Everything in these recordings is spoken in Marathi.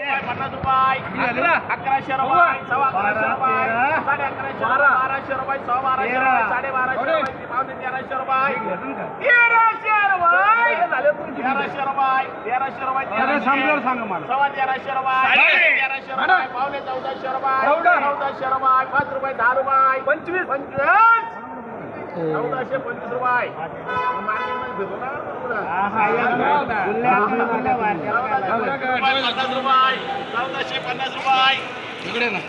पन्नास रुपये अकरा अकराशे रुपये सव्वा अकराशे रुपये साडे अकराशे रुपये बाराशे रुपये सव्वा बाराशे रुपये साडे बाराशे रुपये पावणे तेराशे रुपये. तेराशे रुपये. तेराशे रुपये तेराशे रुपये सव्वा तेराशे रुपये तेराशे रुपये पावणे चौदाशे रुपये चौदाशे रुपये पाच रुपये दहा रुपये पंचवीस. पंचवीस. चौदाशे पंचवीस रुपये. ना चौदाशे पन्नास रुपये इकडे ना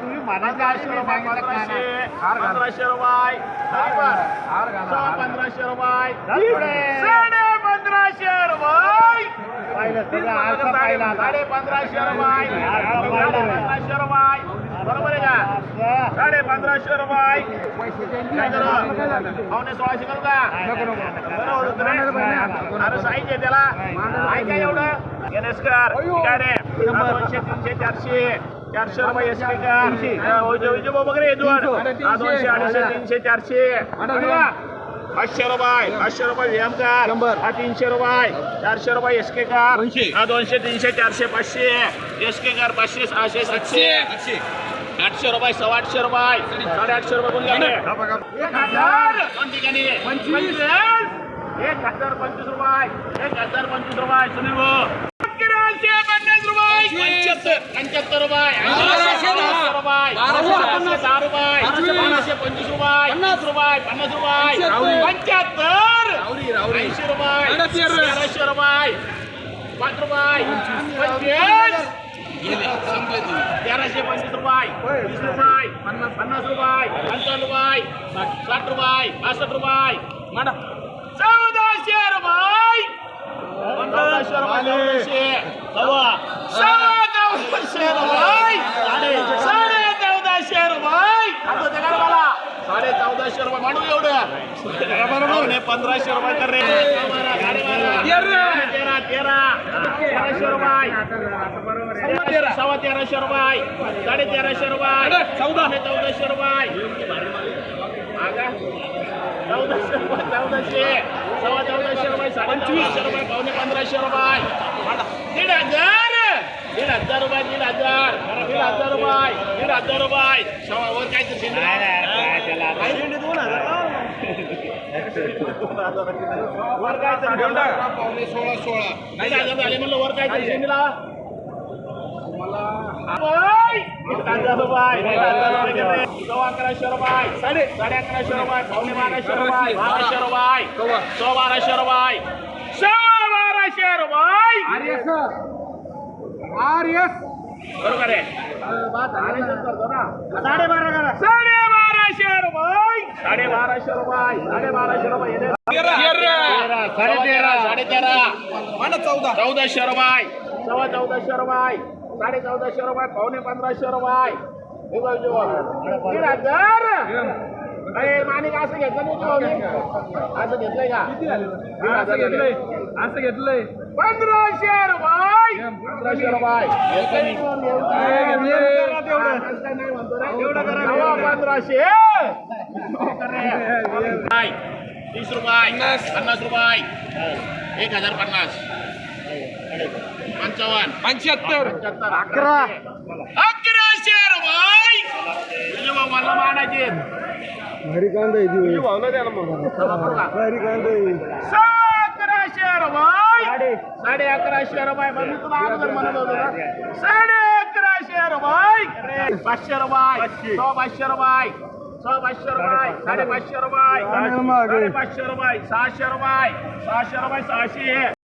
तुम्ही पंधराशे रुपये. पंधराशे रुपये. पंधराशे रुपये साडे पंधराशे रुपये साडे पंधराशे रुपये पंधराशे रुपये. बरोबर आहे का? साडे पंधराशे रुपये. काय करू? पावणे सोळाशे करू का? बरोबर? अरे साईज आहे त्याला. आहे का एवढं. गणेशकर काय रे दोनशे तीनशे चारशे. चारशे रुपये एस का वगैरे दोन. दोनशे अडीचशे तीनशे चारशे? पाचशे रुपये पाचशे रुपये व्यायाम कार. हा तीनशे रुपये. चारशे रुपये एस के कार. हा दोनशे तीनशे चारशे पाचशे. एस के कार पाचशे सहाशे सातशे. आठशे. रुपये सव्वा आठशे रुपये. साडेआठशे रुपये कोण घ्यावे एक हजार. दोन ठिकाणी. पंचवीस. एक हजार पंचवीस रुपये. एक हजार पंचवीस रुपये. सुनील भाऊ पन्नास रुपये पंच्याहत्तर. पंच्याहत्तर रुपये. ऐंशी रुपये. पंचवीस रुपये. पन्नास. रुपये पन्नास रुपये. पंच्याहत्तर. ऐंशी रुपये. तेराशे रुपये. पाच रुपये. पंचवीस. तेराशे पंचवीस रुपये. वीस रुपये. पन्नास पन्नास रुपये. पंचावन्न रुपये. साठ रुपये. पासष्ट रुपये. चौदाशे रुपये. चौदाशे रुपये चौदाशे सव्वा सव्वा चौदाशे रुपये साडे साडे चौदाशे रुपये आता ते काय मला चौदाशे रुपये. मांडू एवढं पावणे पंधराशे रुपये कर रे. तेरा तेरा. तेरा तेराशे रुपये. सव्वा तेराशे रुपये. साडे तेराशे रुपये. चौदा. चौदाशे रुपये. आगा. चौदाशे रुपये चौदाशे. सव्वा चौदाशे रुपये साडे पंचवीसशे रुपये पावणे पंधराशे रुपये दीड हजार दीड हजार रुपये दीड हजार दीड हजार रुपये दीड हजार रुपये सव्वा वर काय शेंडी दोन हजार. वर काय. पावणे सोळा सोळा. दीड हजार झाले म्हणलं वर काय अकराशे रुपये साडे साडे अकराशे रुपये पावणे बाराशे रुपये बाराशे रुपये सव्वा बाराशे रुपये सव्वा बाराशे रुपये बरोबर आहे. साडे बारा करा साडे बाराशे रुपये. साडे बाराशे रुपये. साडे रुपये. तेरा साडे तेरा म्हणा चौदा चौदाशे रुपये. सव्वा चौदाशे रुपये. साडे चौदाशे रुपये. पावणे पंधराशे रुपये. दीड हजार. अरे माणिक असं घेतलं नाही तू असं घेतलंय का? हजार घेतलंय. असं घेतलंय. पंधराशे रुपये. पंधराशे रुपये. नाही. असं नाही पंधराशे? तीस रुपये. पन्नास. रुपये. एक हजार पन्नास. पंचावन्न. पंच्याहत्तर. पंच्याहत्तर. अकरा अकराशे रुपये तुझे भाऊ मला मानायचे ना मग. सभा करू का? अकराशे रुपये साडे अकराशे रुपये मी तुला अगोदर म्हणत होतो ना. साडे अकराशे रुपये पाचशे रुपये सव्वा पाचशे. रुपये सव्वा पाचशे रुपये साडे पाचशे रुपये साडे पाचशे रुपये सहाशे रुपये सहाशे रुपये सहाशे.